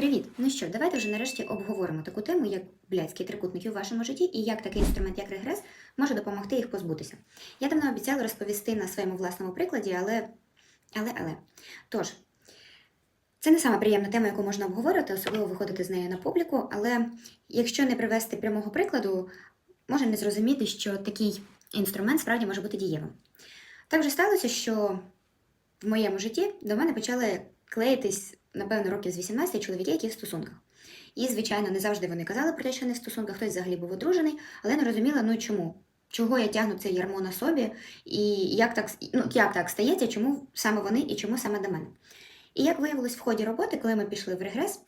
Привіт! Ну що, давайте вже нарешті обговоримо таку тему, як блядські трикутники у вашому житті, і як такий інструмент, як регрес, може допомогти їх позбутися. Я давно обіцяла розповісти на своєму власному прикладі, але. Але, але. Тож, це не сама приємна тема, яку можна обговорити, особливо виходити з нею на публіку, але якщо не привести прямого прикладу, може не зрозуміти, що такий інструмент справді може бути дієвим. Так вже сталося, що в моєму житті до мене почали клеїтись, напевно, років з 18 чоловіки, які в стосунках. І, звичайно, не завжди вони казали про те, що не в стосунках, хтось взагалі був одружений, але не розуміла, ну чому? Чого я тягну це ярмо на собі, і як так, ну, як так стається, чому саме вони і чому саме до мене. І як виявилось в ході роботи, коли ми пішли в регрес,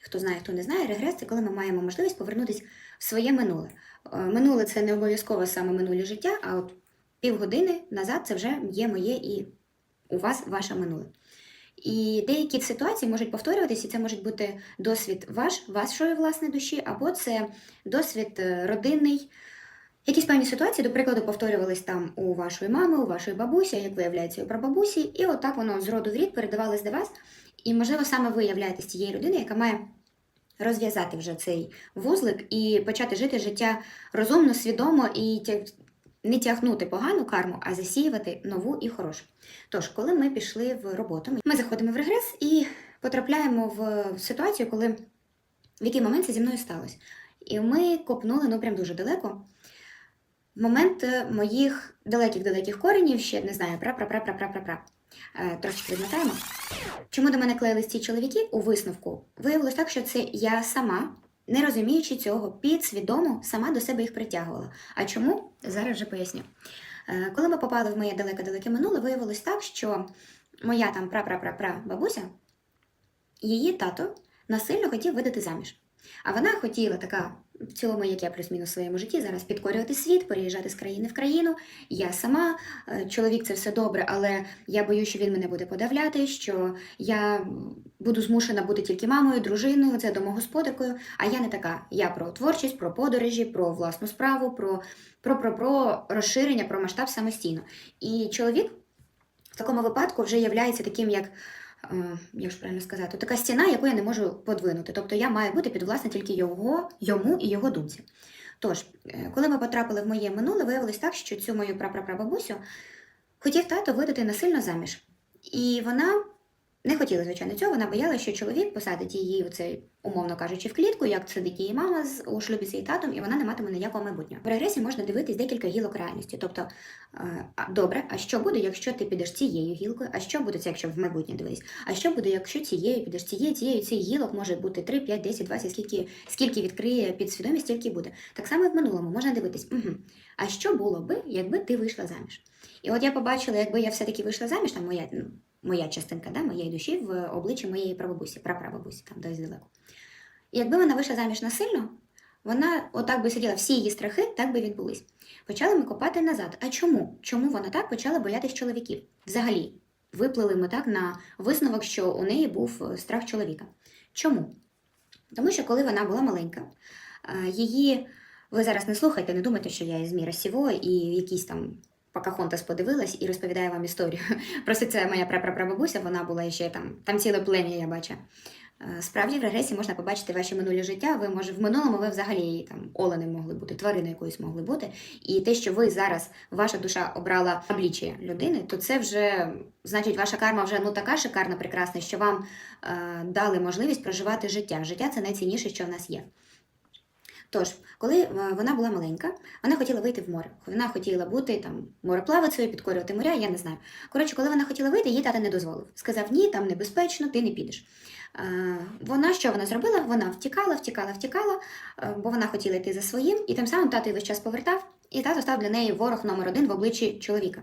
хто знає, хто не знає, регрес це коли ми маємо можливість повернутися в своє минуле. Е, Минуле це не обов'язково саме минуле життя, а от півгодини назад це вже є моє і у вас ваше минуле. І деякі ситуації можуть повторюватися, і це може бути досвід ваш, вашої власної душі, або це досвід е, родинний. Якісь певні ситуації, до прикладу, повторювались там у вашої мами, у вашої бабусі, як виявляється, у прабабусі, і отак воно з роду в рід передавалось до вас. І, можливо, саме ви являєтесь тією людиною, яка має розв'язати вже цей вузлик і почати жити життя розумно, свідомо і не тягнути погану карму, а засіювати нову і хорошу. Тож, коли ми пішли в роботу, ми заходимо в регрес і потрапляємо в ситуацію, коли в який момент це зі мною сталося. І ми копнули ну прям дуже далеко. Момент е, моїх далеких-далеких коренів, ще не знаю, пра-пра-пра-пра-пра-пра. Е, Трошки відмотаємо. Чому до мене клеїлись ці чоловіки у висновку? Виявилось так, що це я сама, не розуміючи цього, підсвідомо сама до себе їх притягувала. А чому? Зараз вже поясню. Е, Коли ми попали в моє далеке-далеке минуле, виявилось так, що моя там пра-пра-пра-пра бабуся, її тато насильно хотів видати заміж. А вона хотіла така, в цілому, як я плюс-мінус в своєму житті, зараз підкорювати світ, переїжджати з країни в країну. Я сама, е, чоловік це все добре, але я боюсь, що він мене буде подавляти, що я буду змушена бути тільки мамою, дружиною, це домогосподаркою. А я не така. Я про творчість, про подорожі, про власну справу, про, про, про, про розширення, про масштаб самостійно. І чоловік в такому випадку вже являється таким, як. Е, Як ж правильно сказати, така стіна, яку я не можу подвинути. Тобто я маю бути підвласна тільки його, йому і його думці. Тож, е, коли ми потрапили в моє минуле, виявилось так, що цю мою прапрапрабабусю хотів тато видати насильно заміж. І вона не хотіла, звичайно, цього. Вона боялася, що чоловік посадить її, оце, умовно кажучи, в клітку, як сидить її мама з у шлюбі з її татом, і вона не матиме ніякого майбутнього. В регресі можна дивитись декілька гілок реальності. Тобто, е, добре, а що буде, якщо ти підеш цією гілкою? А що буде це, якщо в майбутнє дивись? А що буде, якщо цією підеш цією, цією, цих гілок може бути 3, 5, 10, 20, скільки, скільки відкриє підсвідомість, стільки буде. Так само і в минулому можна дивитись, угу. а що було би, якби ти вийшла заміж? І от я побачила, якби я все-таки вийшла заміж, там моя, ну, моя частинка да, моєї душі в обличчі моєї прабабусі, прапрабабусі, там десь далеко. І якби вона вийшла заміж насильно, вона отак би сиділа, всі її страхи так би відбулись. Почали ми копати назад. А чому? Чому вона так почала боятись чоловіків? Взагалі, виплили ми так на висновок, що у неї був е, страх чоловіка. Чому? Тому що коли вона була маленька, е, її. Ви зараз не слухайте, не думайте, що я із міра сіво і якісь там Покахонтас подивилась і розповідає вам історію. Просто це моя прапрапрабабуся, вона була ще там, там ціле плем'я, я бачу. Е, Справді в регресі можна побачити ваші минулі життя. Ви може в минулому ви взагалі там оленем могли бути, твариною якоюсь могли бути. І те, що ви зараз, ваша душа обрала обличчя людини, то це вже значить, ваша карма вже ну така шикарна, прекрасна, що вам е, дали можливість проживати життя. Життя це найцінніше, що в нас є. Тож, коли е, вона була маленька, вона хотіла вийти в море. Вона хотіла бути там мореплавицею, підкорювати моря, я не знаю. Коротше, коли вона хотіла вийти, їй тата не дозволив. Сказав, ні, там небезпечно, ти не підеш. Е, Вона що вона зробила? Вона втікала, втікала, втікала, е, бо вона хотіла йти за своїм, і тим самим тато її весь час повертав, і тато став для неї ворог номер один в обличчі чоловіка.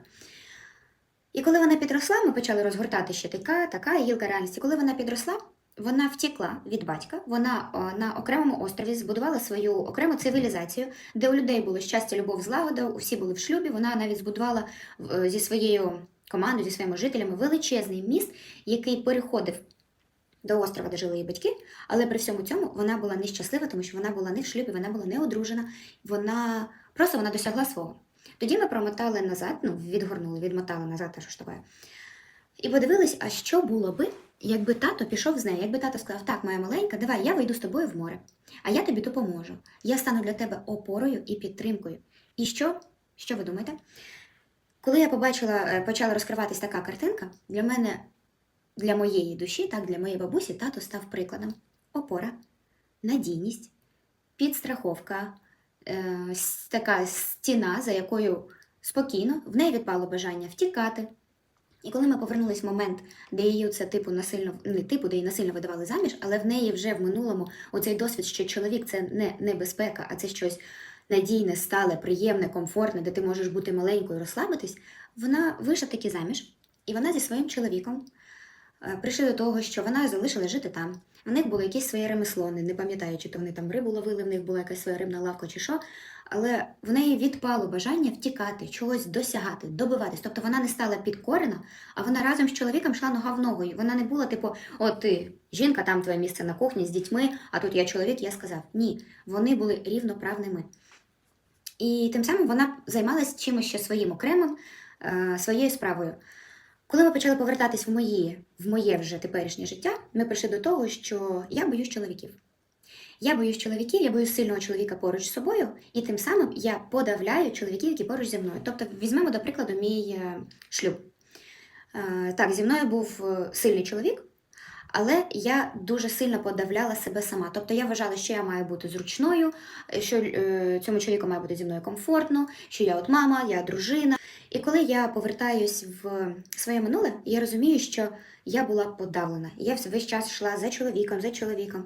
І коли вона підросла, ми почали розгортати ще така, така гілка реальності. Коли вона підросла, вона втекла від батька. Вона на окремому острові збудувала свою окрему цивілізацію, де у людей було щастя, любов, злагода, усі були в шлюбі. Вона навіть збудувала е, зі своєю командою, зі своїми жителями величезний міст, який переходив до острова, де жили її батьки, але при всьому цьому вона була нещаслива, тому що вона була не в шлюбі, вона була не одружена, вона просто вона досягла свого. Тоді ми промотали назад, ну, відгорнули, відмотали назад, та що ж таке. І подивились, а що було би, якби тато пішов з нею, якби тато сказав, так, моя маленька, давай, я вийду з тобою в море, а я тобі допоможу. Я стану для тебе опорою і підтримкою. І що? Що ви думаєте? Коли я побачила, е, почала розкриватись така картинка, для мене, для моєї душі, так, для моєї бабусі, тато став прикладом. Опора, надійність, підстраховка, е, така стіна, за якою спокійно в неї відпало бажання втікати. І коли ми повернулись в момент, де її це типу насильно не типу, де її насильно видавали заміж, але в неї вже в минулому оцей досвід, що чоловік це не небезпека, а це щось надійне, стале, приємне, комфортне, де ти можеш бути маленькою, розслабитись, вона вийшла таки заміж, і вона зі своїм чоловіком прийшли до того, що вона залишила жити там. У них було якесь своє ремесло, не пам'ятаю, чи то вони там рибу ловили, в них була якась своя рибна лавка чи що. Але в неї відпало бажання втікати, чогось досягати, добиватись. Тобто вона не стала підкорена, а вона разом з чоловіком йшла нога в ногу. І вона не була, типу, от ти жінка, там твоє місце на кухні з дітьми, а тут я чоловік, я сказав. Ні, вони були рівноправними. І тим самим вона займалась чимось ще своїм окремим, е, своєю справою. Коли ми почали повертатись в мої, в моє вже теперішнє життя, ми прийшли до того, що я боюсь чоловіків. Я боюсь чоловіків, я боюсь сильного чоловіка поруч з собою, і тим самим я подавляю чоловіків, які поруч зі мною. Тобто, візьмемо, до прикладу, мій е, шлюб. Е, Так, зі мною був е, сильний чоловік, але я дуже сильно подавляла себе сама. Тобто я вважала, що я маю бути зручною, що е, цьому чоловіку має бути зі мною комфортно, що я от мама, я дружина. І коли я повертаюсь в своє минуле, я розумію, що я була подавлена. Я весь час йшла за чоловіком, за чоловіком.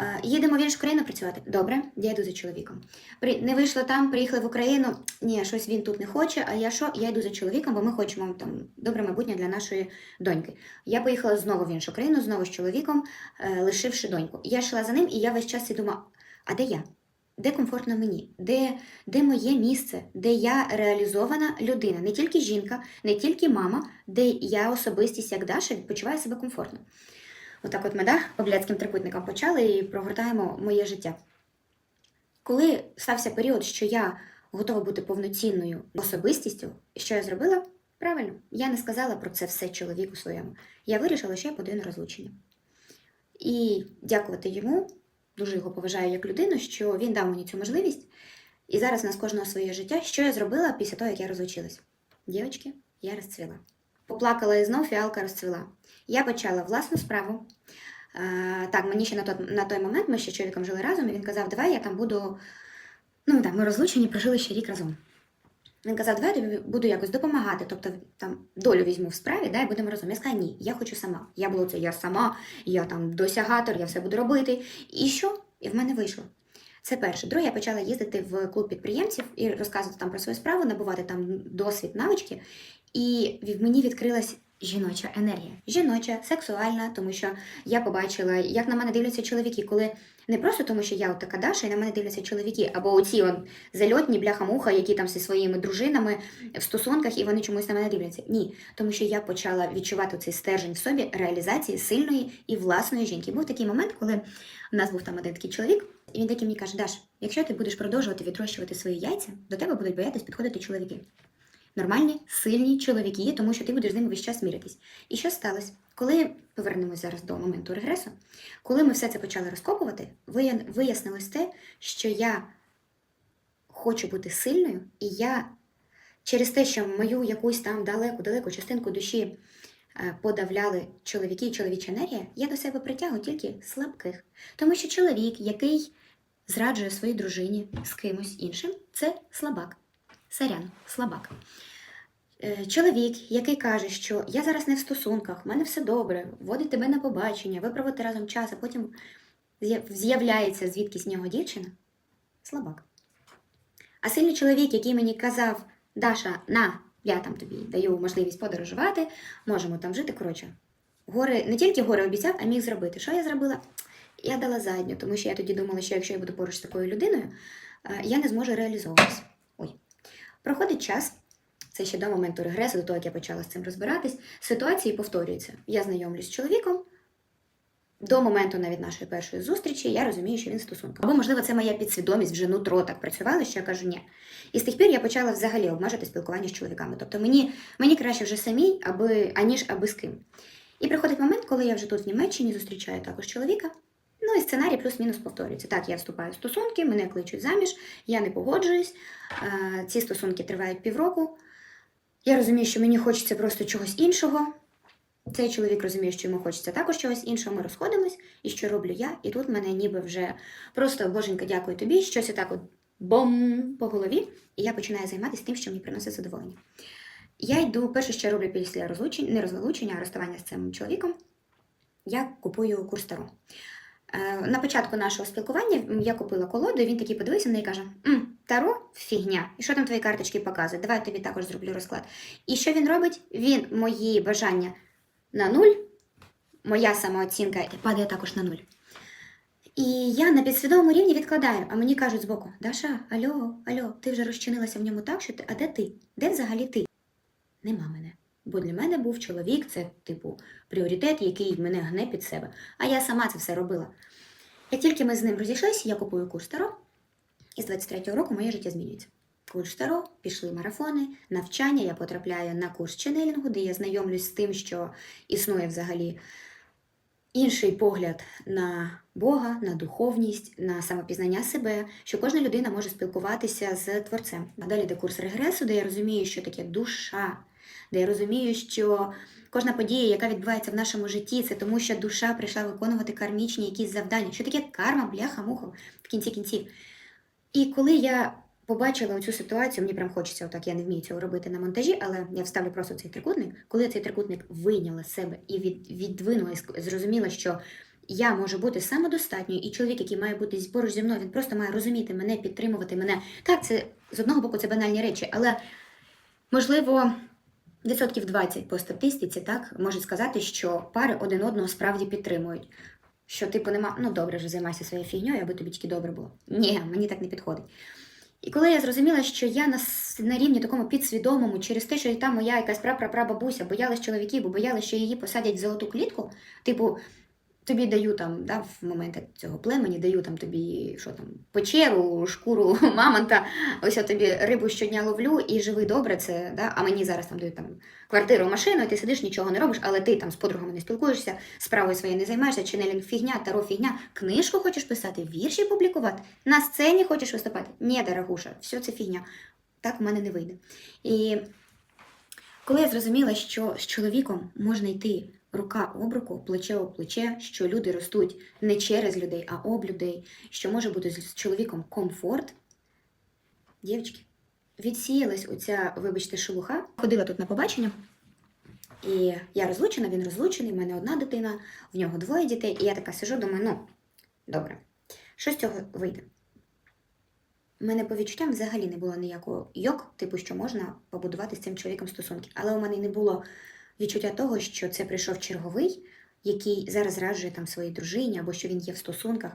Е, Їдемо в іншу країну працювати. Добре, я йду за чоловіком. Не вийшло там, приїхали в Україну. Ні, щось він тут не хоче. А я що? Я йду за чоловіком, бо ми хочемо там добре майбутнє для нашої доньки. Я поїхала знову в іншу країну, знову з чоловіком, е, лишивши доньку. Я йшла за ним, і я весь час і думала, а де я? Де комфортно мені? Де, де моє місце? Де я реалізована людина? Не тільки жінка, не тільки мама, де я особистість як Даша відпочиваю себе комфортно. Отак от ми да, обляцьким трикутником почали і прогортаємо моє життя. Коли стався період, що я готова бути повноцінною особистістю, що я зробила? Правильно, я не сказала про це все чоловіку своєму. Я вирішила, що я подаю на розлучення. І дякувати йому, дуже його поважаю як людину, що він дав мені цю можливість. І зараз у нас кожного своє життя. Що я зробила після того, як я розлучилась? Дівчатки, я розцвіла. Поплакала і знов фіалка розцвіла. Я почала власну справу. Е, так, мені ще на той, на той момент ми ще чоловіком жили разом, і він казав, давай я там буду. Ну так, ми розлучені, прожили ще рік разом. Він казав, давай я тобі буду якось допомагати, тобто там долю візьму в справі, да, і будемо разом. Я сказала, ні, я хочу сама. Я була це, я сама, я там досягатор, я все буду робити. І що? І в мене вийшло. Це перше. Друге, я почала їздити в клуб підприємців і розказувати там про свою справу, набувати там досвід, навички. І мені відкрилась жіноча енергія. Жіноча, сексуальна, тому що я побачила, як на мене дивляться чоловіки, коли не просто тому, що я от така Даша, і на мене дивляться чоловіки, або оці он зальотні бляха-муха, які там зі своїми дружинами в стосунках, і вони чомусь на мене дивляться. Ні, тому що я почала відчувати цей стержень в собі реалізації сильної і власної жінки. Був такий момент, коли у нас був там один такий чоловік, і він такий мені каже: Даш, якщо ти будеш продовжувати відрощувати свої яйця, до тебе будуть боятись підходити чоловіки. Нормальні, сильні чоловіки, тому що ти будеш з ними весь час мірятись. І що сталося? Коли повернемось зараз до моменту регресу, коли ми все це почали розкопувати, вияснилось те, що я хочу бути сильною, і я через те, що мою якусь там далеку-далеку частинку душі е, подавляли чоловіки і чоловіча енергія, я до себе притягую тільки слабких. Тому що чоловік, який зраджує своїй дружині з кимось іншим, це слабак. Сарян, слабак. Е, Чоловік, який каже, що я зараз не в стосунках, в мене все добре, водить тебе на побачення, ви проводите разом час, а потім з'являється звідкись нього дівчина, слабак. А сильний чоловік, який мені казав, Даша, на, я там тобі даю можливість подорожувати, можемо там жити. Коротше, гори, не тільки гори обіцяв, а міг зробити. Що я зробила? Я дала задню, тому що я тоді думала, що якщо я буду поруч з такою людиною, е, я не зможу реалізовуватися. Ой. Проходить час, це ще до моменту регресу, до того, як я почала з цим розбиратись. Ситуації повторюються. Я знайомлюсь з чоловіком. До моменту навіть нашої першої зустрічі я розумію, що він в стосунках. Або, можливо, це моя підсвідомість вже нутро так працювала, що я кажу ні. І з тих пір я почала взагалі обмежити спілкування з чоловіками. Тобто мені, мені краще вже самій, аби, аніж аби з ким. І приходить момент, коли я вже тут в Німеччині зустрічаю також чоловіка. Ну і сценарій плюс-мінус повторюється. Так, я вступаю в стосунки, мене кличуть заміж, я не погоджуюсь. Е, ці стосунки тривають півроку. Я розумію, що мені хочеться просто чогось іншого. Цей чоловік розуміє, що йому хочеться також чогось іншого. Ми розходимось, і що роблю я? І тут мене ніби вже просто боженька, дякую тобі, щось отак от бом по голові, і я починаю займатися тим, що мені приносить задоволення. Я йду, перше, що я роблю після розлучення, не розлучення, а розставання з цим чоловіком. Я купую курс Таро. Е, На початку нашого спілкування я купила колоду, і він такий подивився на неї і каже: «М, Таро фігня. І що там твої карточки показують? Давай я тобі також зроблю розклад. І що він робить? Він мої бажання на нуль, моя самооцінка падає також на нуль. І я на підсвідомому рівні відкладаю, а мені кажуть збоку: Даша, альо, альо, ти вже розчинилася в ньому так, що ти. А де ти? Де взагалі ти? Нема мене. Бо для мене був чоловік, це, типу, пріоритет, який мене гне під себе. А я сама це все робила. Як тільки ми з ним розійшлися, я купую курс Таро, і з 23-го року моє життя змінюється. Курс Таро, пішли марафони, навчання, я потрапляю на курс ченелінгу, де я знайомлюсь з тим, що існує взагалі інший погляд на Бога, на духовність, на самопізнання себе, що кожна людина може спілкуватися з творцем. А далі йде курс регресу, де я розумію, що таке душа, де я розумію, що кожна подія, яка відбувається в нашому житті, це тому, що душа прийшла виконувати кармічні якісь завдання. Що таке карма, бляха, муха в кінці кінців. І коли я побачила цю ситуацію, мені прям хочеться, отак я не вмію цього робити на монтажі, але я вставлю просто цей трикутник. Коли я цей трикутник вийняла з себе і від, віддвинула, і зрозуміла, що я можу бути самодостатньою, і чоловік, який має бути поруч зі мною, він просто має розуміти мене, підтримувати мене. Так, це з одного боку це банальні речі, але можливо. Відсотків 20 по статистиці, так, можуть сказати, що пари один одного справді підтримують. Що, типу, нема, ну добре, вже займайся своєю фігньою, аби тобі тільки добре було. Ні, мені так не підходить. І коли я зрозуміла, що я на, на рівні такому підсвідомому, через те, що і та моя якась прапрапрабабуся боялась чоловіків, бо боялась, що її посадять в золоту клітку, типу, тобі даю там, да, в моменти цього племені, даю там тобі що там, печеру, шкуру мамонта, ось я тобі рибу щодня ловлю і живи добре, це, да, а мені зараз там дають там квартиру, машину, і ти сидиш, нічого не робиш, але ти там з подругами не спілкуєшся, справою своєю не займаєшся, ченелінг фігня, таро фігня, книжку хочеш писати, вірші публікувати, на сцені хочеш виступати. Ні, дорогуша, все це фігня. Так в мене не вийде. І коли я зрозуміла, що з чоловіком можна йти рука об руку, плече об плече, що люди ростуть не через людей, а об людей, що може бути з чоловіком комфорт, дівчатки, відсіялась оця, вибачте, шелуха. Ходила тут на побачення, і я розлучена, він розлучений, в мене одна дитина, в нього двоє дітей, і я така сижу, думаю, ну, добре, що з цього вийде? У мене по відчуттям взагалі не було ніякого йок, типу, що можна побудувати з цим чоловіком стосунки. Але у мене не було відчуття того, що це прийшов черговий, який зараз зраджує там своїй дружині, або що він є в стосунках.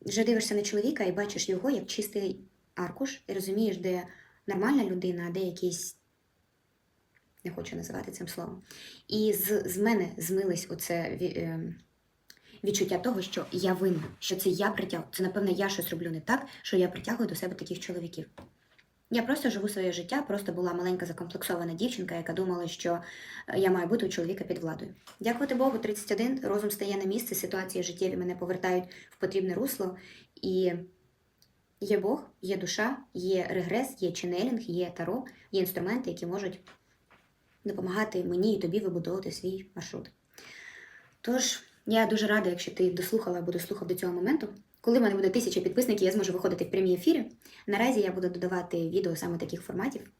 Вже дивишся на чоловіка і бачиш його як чистий аркуш, і розумієш, де нормальна людина, а де якийсь. Не хочу називати цим словом. І з, з мене змились оце е, відчуття того, що я винна, що це я притягую. Це, напевно, я щось роблю не так, що я притягую до себе таких чоловіків. Я просто живу своє життя, просто була маленька закомплексована дівчинка, яка думала, що е, я маю бути у чоловіка під владою. Дякувати Богу, 31, розум стає на місце, ситуації життєві мене повертають в потрібне русло. І є Бог, є душа, є регрес, є ченелінг, є таро, є інструменти, які можуть допомагати мені і тобі вибудовувати свій маршрут. Тож, я дуже рада, якщо ти дослухала або дослухав до цього моменту. Коли в мене буде тисяча підписників, я зможу виходити в прямі ефіри. Наразі я буду додавати відео саме таких форматів.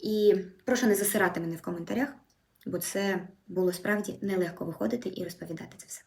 І прошу не засирати мене в коментарях, бо це було справді нелегко виходити і розповідати це все.